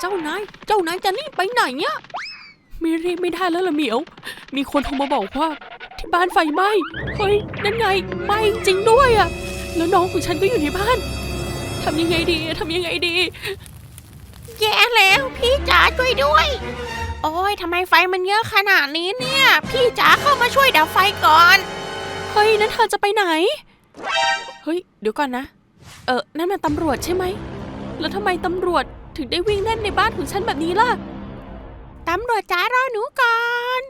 เจ้านาย เจ้านายจะรีบไปไหนเนี่ยไม่รีบไม่ได้แล้วล่ะเหมียว มีคนโทรมาบอกว่า ที่บ้านไฟไหม้ เฮ้ย นั่นไงไหม้จริงด้วยอะแล้วน้องของฉันก็อยู่ในบ้าน ทำยังไงดีทำยังไงดี แย่แล้วพี่จ๋าช่วยด้วย โอ้ยทำไมไฟมันเยอะขนาดนี้เนี่ย พี่จ๋าเข้ามาช่วยดับไฟก่อน เฮ้ย นั้นเธอจะไปไหน เฮ้ย เดี๋ยวก่อนนะ เออนั่นมันตำรวจใช่ไหม แล้วทำไมตำรวจ ถึงได้วิ่งเล่นในบ้านของฉันแบบนี้ล่ะ ตำรวจจ๋ารอหนูก่อน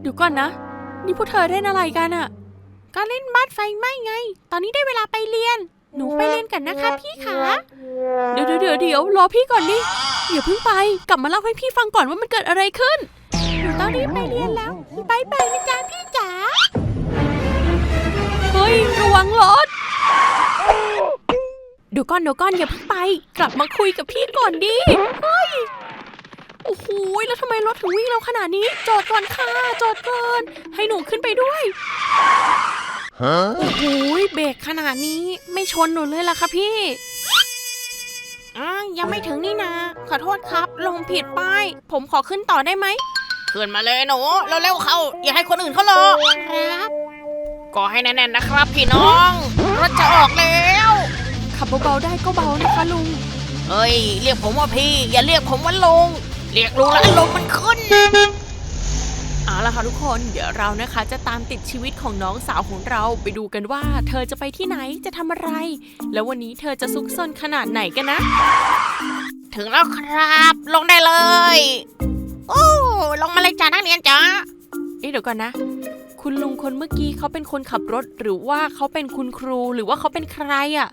เดี๋ยวก่อนนะ นี่พวกเธอเล่นอะไรกันอะก็เล่นบ้านไฟไหม้ไง ตอนนี้ได้เวลาไปเรียน หนูไปเรียนกันนะคะพี่ขาเดี๋ยวเดี๋ยวเดี๋ยวเดี๋ยวรอพี่ก่อนดิอย่าเพิ่งไป กลับมาเล่าให้พี่ฟังก่อนว่ามันเกิดอะไรขึ้น หนูต้องรีบไปเรียนแล้วบายบายนะจ๊ะพี่จ๋า เฮ้ย ระวังรถเดี๋ยวก่อนเดี๋ยวก่อนอย่าเพิ่งไป กลับมาคุยกับพี่ก่อนดิเฮ้ยโอ้โหแล้วทำไมรถถึงวิ่งเร็วขนาดนี้ จอดก่อนค่ะ จอดก่อน ให้หนูขึ้นไปด้วย Huh? โอ้โหเบรกขนาดนี้ไม่ชนหนูเลยล่ะคะพี่อ่ายังไม่ถึงนี่นาขอโทษครับ ลงผิดป้าย ผมขอขึ้นต่อได้ไหมขึ้นมาเลยหนูเร็วๆเขาอย่าให้คนอื่นเขารอครับก็ให้แน่นๆนะครับ พี่น้อง รถจะออกแล้ว ขับเบาๆได้ก็เบานะคะลุง เฮ้ย เรียกผมว่าพี่ อย่าเรียกผมว่าลงเรียกลุงแล้วอารมณ์มันขึ้น เอาละค่ะทุกคน เดี๋ยวเรานะคะจะตามติดชีวิตของน้องสาวของเราไปดูกันว่า เธอจะไปที่ไหนจะทำอะไร แล้ววันนี้เธอจะซุกซนขนาดไหนกันนะ ถึงแล้วครับ ลงได้เลย โอ้ลงมาเลยจ้านักเรียนจ้าเอ๊ะเดี๋ยวก่อนนะ คุณลุงคนเมื่อกี้เขาเป็นคนขับรถ หรือว่าเขาเป็นคุณครูหรือว่าเขาเป็นใครอะ่ะ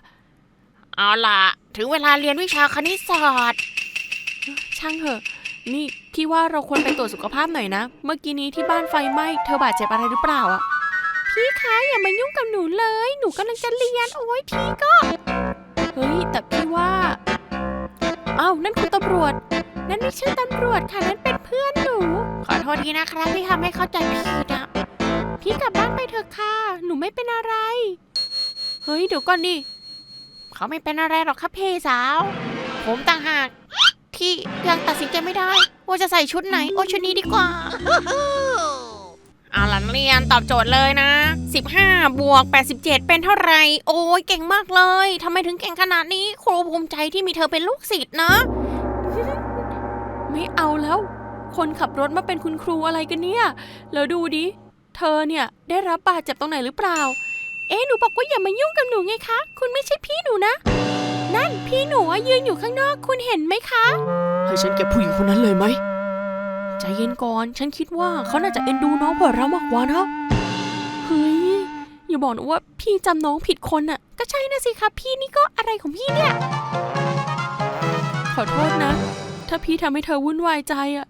เอาล่ะ ถึงเวลาเรียนวิชาคณิตศาสตร์ ช่างเถอะ นี่พี่ว่าเราควรไปตรวจสุขภาพหน่อยนะ เมื่อกี้นี้ที่บ้านไฟไหม้เธอบาดเจ็บอะไรหรือเปล่าอะพี่คะอย่ามายุ่งกับหนูเลย หนูกำลังจะเรียนโอ้ยพี่ก็ เฮ้ยแต่พี่ว่าอ้าวนั่นคุณตำรวจ นั่นไม่ใช่ตำรวจค่ะนั่นเป็นเพื่อนหนู ขอโทษทีนะครับที่ทำให้เข้าใจผิดอะพี่กลับบ้านไปเถอะค่ะ หนูไม่เป็นอะไร เฮ้ยเดี๋ยวก่อนดิ เขาไม่เป็นอะไรหรอกครับเพสาว ผมต่างหากที่ยังตัดสินใจไม่ได้ ว่าจะใส่ชุดไหน โอ้ชุดนี้ดีกว่าเอาล่ะนักเรียนตอบโจทย์เลยนะ 15 บวก 87 เป็นเท่าไหร่ โอ้ยเก่งมากเลยทำไมถึงเก่งขนาดนี้ ครูภูมิใจที่มีเธอเป็นลูกศิษย์นะ ไม่เอาแล้ว คนขับรถมาเป็นคุณครูอะไรกันเนี่ย แล้วดูดิ เธอเนี่ยได้รับบาดเจ็บตรงไหนหรือเปล่า เอ๊ะหนูบอกว่าอย่ามายุ่งกับหนูไงคะ คุณไม่ใช่พี่หนูนะ นั่นพี่หนูอะยืนอยู่ข้างนอกคุณเห็นไหมคะ ให้ฉันเก็บผู้หญิงคนนั้นเลยไหม ใจเย็นก่อน ฉันคิดว่าเขาน่าจะเอ็นดูน้องกว่าเรามากกว่านะ เฮ้ย อย่าบอกนะว่าพี่จำน้องผิดคนน่ะ ก็ใช่นะสิคะพี่นี่ก็อะไรของพี่เนี่ย ขอโทษนะ ถ้าพี่ทำให้เธอวุ่นวายใจอะ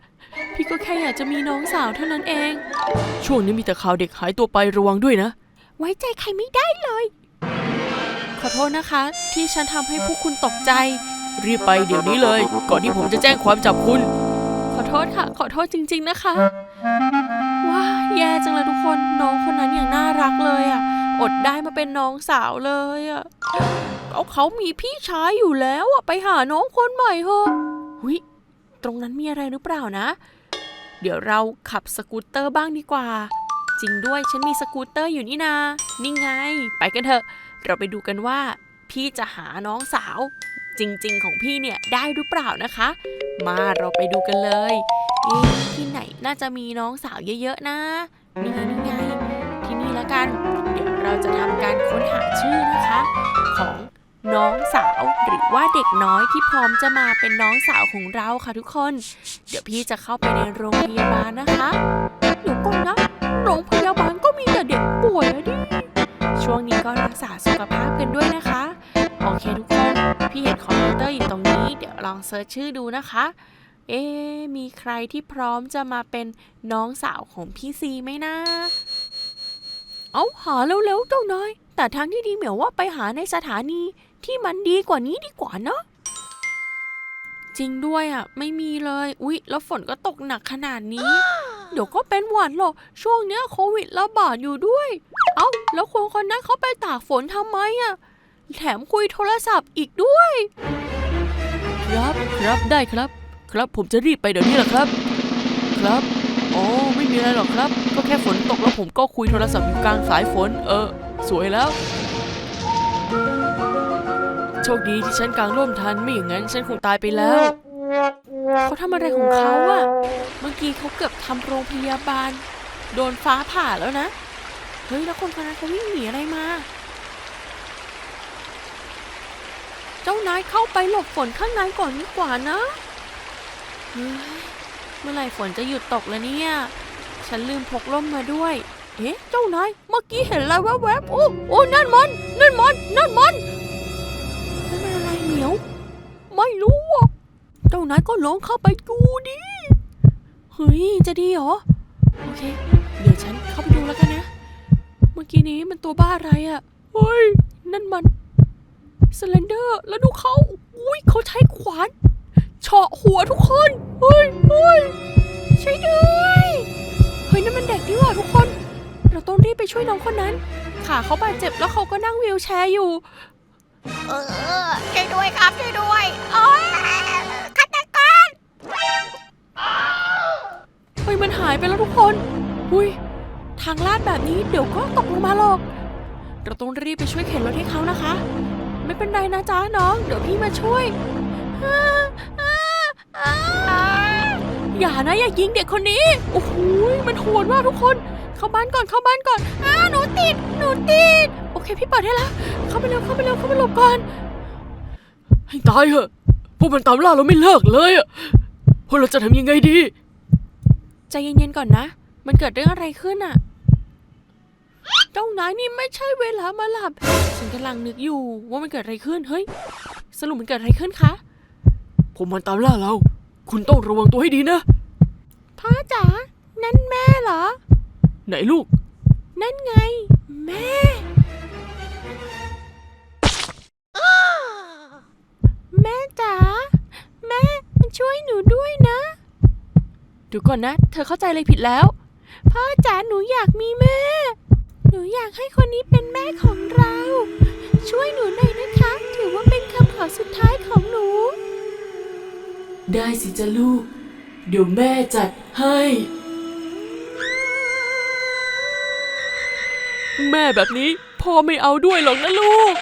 พี่ก็แค่อยากจะมีน้องสาวเท่านั้นเอง ช่วงนี้มีแต่ข่าวเด็กหายตัวไประวังด้วยนะ ไว้ใจใครไม่ได้เลย ขอโทษนะคะ ที่ฉันทำให้พวกคุณตกใจ รีบไปเดี๋ยวนี้เลย ก่อนที่ผมจะแจ้งความจับคุณ ขอโทษค่ะ ขอโทษจริง ๆ นะคะ ว้าแย่จังเลยทุกคน น้องคนนั้นอย่างน่ารักเลยอะ อดได้มาเป็นน้องสาวเลยอะเอาเขามีพี่ชายอยู่แล้วอะ ไปหาน้องคนใหม่เถอะหุยตรงนั้นมีอะไรหรือเปล่านะ เดี๋ยวเราขับสกูตเตอร์บ้างดีกว่า จริงด้วยฉันมีสกูตเตอร์อยู่นี่นา นี่ไง ไปกันเถอะ เราไปดูกันว่า พี่จะหาน้องสาว จริงๆ ของพี่เนี่ยได้หรือเปล่านะคะ มาเราไปดูกันเลย เอ๊ะที่ไหนน่าจะมีน้องสาวเยอะๆนะนี่ไงนี่ไง ที่นี่ละกัน เดี๋ยวเราจะทำการค้นหาชื่อนะคะ ของน้องสาวหรือว่าเด็กน้อยที่พร้อมจะมาเป็นน้องสาวของเราค่ะทุกคน เดี๋ยวพี่จะเข้าไปในโรงพยาบาลนะคะเดี๋ยวก่อนนะ โรงพยาบาลก็มีแต่เด็กป่วยอะดิ ช่วงนี้ก็รักษาสุขภาพกันด้วยนะคะ โอเคทุกคน พี่เห็นคอมพิวเตอร์อยู่ตรงนี้ เดี๋ยวลองเซิร์ชชื่อดูนะคะ เอ๊มีใครที่พร้อมจะมาเป็นน้องสาวของพี่ซีไหมนะ เอาหาเร็วๆเจ้านายแต่ทางที่ดีเหมียวว่าไปหาในสถานีที่มันดีกว่านี้ดีกว่าเนอะจริงด้วยอะ ไม่มีเลย อุ๊ย แล้วฝนก็ตกหนักขนาดนี้ เดี๋ยวก็เป็นหวัดหรอก ช่วงเนี้ยโควิดระบาดอยู่ด้วย เอ้า แล้วคนคนนั้นเขาไปตากฝนทำไมอะแถมคุยโทรศัพท์อีกด้วย ครับครับได้ครับ ครับผมจะรีบไปเดี๋ยวนี้แหละครับ ครับอ๋อไม่มีอะไรหรอกครับ ก็แค่ฝนตกแล้วผมก็คุยโทรศัพท์อยู่กลางสายฝน เออ สวยแล้ว โชคดีที่ฉันกลางร่มทันไม่อย่างนั้นฉันคงตายไปแล้ว เขาทำอะไรของเขาอะเมื่อกี้เขาเกือบทำโรงพยาบาล โดนฟ้าผ่าแล้วนะ เฮ้ยแล้วคนคนนั้นเขาวิ่งหนีอะไรมา เจ้านายเข้าไปหลบฝนข้างในก่อนดีกว่านะเฮ้ยเมื่อไหร่ฝนจะหยุดตกแล้วเนี่ย ฉันลืมพกร่มมาด้วย เอ๊ะ เจ้านาย เมื่อกี้เห็นอะไรแวบๆ โอ้ โอ้ นั่นมัน นั่นมัน นั่นมันนั่นมันอะไรเหมียว ไม่รู้ เจ้านายก็ลองเข้าไปดูดิ เฮ้ย จะดีเหรอ โอเค เดี๋ยวฉันเข้าไปดูแล้วกันนะ เมื่อกี้นี้มันตัวบ้าอะไรอะ่ะ เฮ้ย นั่นมันสเลนเดอร์ แล้วดูเขา อุ้ยเขาใช้ขวานเฉาะหัวทุกคน เฮ้ยเฮ้ยช่วยด้วย เฮ้ยนั่นมันเด็กนี่หว่าทุกคน เราต้องรีบไปช่วยน้องคนนั้น ขาเขาบาดเจ็บแล้วเขาก็นั่งวีลแชร์อยู่ เออช่วยด้วยครับช่วยด้วยโอ้ย เฮ้ยมันหายไปแล้วทุกคน อุ้ยทางลาดแบบนี้เดี๋ยวก็ตกลงมาหรอก เราต้องรีบไปช่วยเข็นรถให้เขานะคะ ไม่เป็นไรนะจ๊ะน้อง เดี๋ยวพี่มาช่วย อย่านะอย่ายิงเด็กคนนี้ โอ้โหมันโหดมากทุกคน เข้าบ้านก่อนเข้าบ้านก่อนอ้าหนูติดหนูติด โอเค พี่เปิดให้แล้วเข้าไปเร็วเข้าไปเร็วเข้าไปหลบก่อน ให้ตายเหอะพวกมันตามล่าเราไม่เลิกเลยอะพวกเราจะทำยังไงดี เย็นๆก่อนนะ มันเกิดเรื่องอะไรขึ้นอะเจ้านายนี่ไม่ใช่เวลามาหลับ ฉันกำลังนึกอยู่ว่ามันเกิดอะไรขึ้น เฮ้ย สรุปมันเกิดอะไรขึ้นคะ ผมมันตามล่าเรา คุณต้องระวังตัวให้ดีนะ พ่อจ๋า นั่นแม่เหรอ ไหนลูก นั่นไง แม่ แม่จ๋า แม่ช่วยหนูด้วยนะเดี๋ยวก่อนนะ เธอเข้าใจอะไรผิดแล้ว พ่อจ๋าหนูอยากมีแม่ หนูอยากให้คนนี้เป็นแม่ของเรา ช่วยหนูหน่อยนะคะ ถือว่าเป็นคำขอสุดท้ายของหนู ได้สิจ้ะลูก เดี๋ยวแม่จัดให้ แม่แบบนี้พ่อไม่เอาด้วยหรอกนะลูก